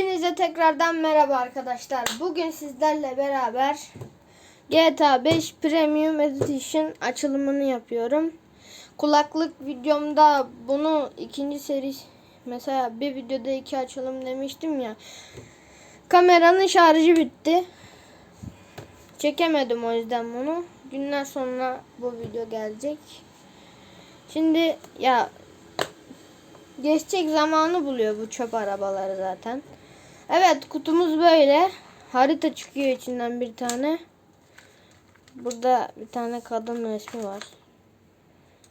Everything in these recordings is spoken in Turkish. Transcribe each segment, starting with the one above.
Hepinize tekrardan merhaba arkadaşlar. Bugün sizlerle beraber GTA 5 Premium Edition açılımını yapıyorum. Kulaklık videomda bunu ikinci seri mesela bir videoda iki açılım demiştim ya. Kameranın şarjı bitti. Çekemedim o yüzden bunu. Günler sonra bu video gelecek. Şimdi ya geçecek zamanı buluyor bu çöp arabaları zaten. Evet kutumuz böyle. Harita çıkıyor içinden bir tane. Burada bir tane kadın resmi var.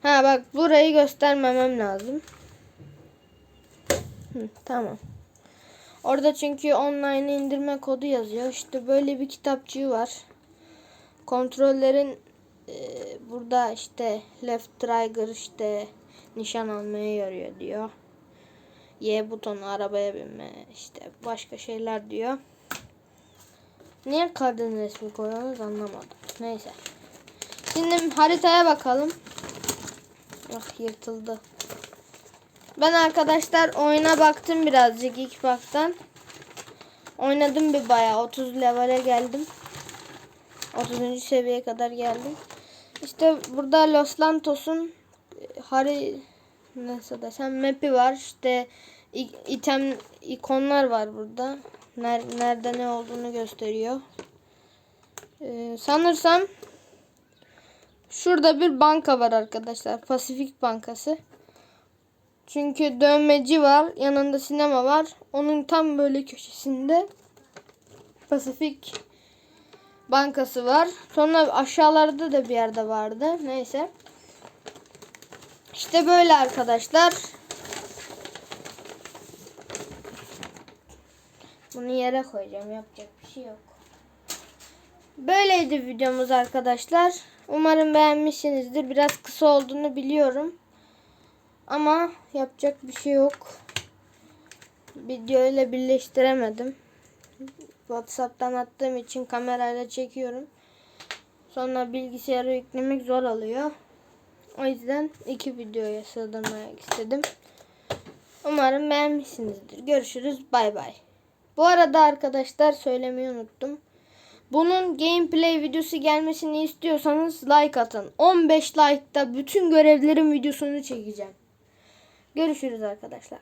Ha bak burayı göstermemem lazım. Hı, tamam. Orada çünkü online indirme kodu yazıyor. İşte böyle bir kitapçığı var. Kontrollerin e, burada işte left trigger işte nişan almaya yarıyor diyor. Y butonu arabaya binme işte başka şeyler diyor. Niye kadın resmi koyuyoruz anlamadım. Neyse. Şimdi haritaya bakalım. Ah yırtıldı. Ben arkadaşlar oyuna baktım birazcık ilk baktan. Oynadım bir bayağı 30 levele geldim. 30. seviyeye kadar geldim. İşte burada Los Lantos'un e, hari nasıl desem map'i var. İşte item ikonlar var burada. Ner- nerede ne olduğunu gösteriyor. Ee, sanırsam şurada bir banka var arkadaşlar. Pasifik Bankası. Çünkü dövmeci var. Yanında sinema var. Onun tam böyle köşesinde Pasifik Bankası var. Sonra aşağılarda da bir yerde vardı. Neyse. İşte böyle arkadaşlar. Bunu yere koyacağım. Yapacak bir şey yok. Böyleydi videomuz arkadaşlar. Umarım beğenmişsinizdir. Biraz kısa olduğunu biliyorum. Ama yapacak bir şey yok. Video ile birleştiremedim. WhatsApp'tan attığım için kamerayla çekiyorum. Sonra bilgisayara yüklemek zor oluyor. O yüzden iki videoya sığdırmak istedim. Umarım beğenmişsinizdir. Görüşürüz. Bay bay. Bu arada arkadaşlar söylemeyi unuttum. Bunun gameplay videosu gelmesini istiyorsanız like atın. 15 like'da bütün görevlerin videosunu çekeceğim. Görüşürüz arkadaşlar.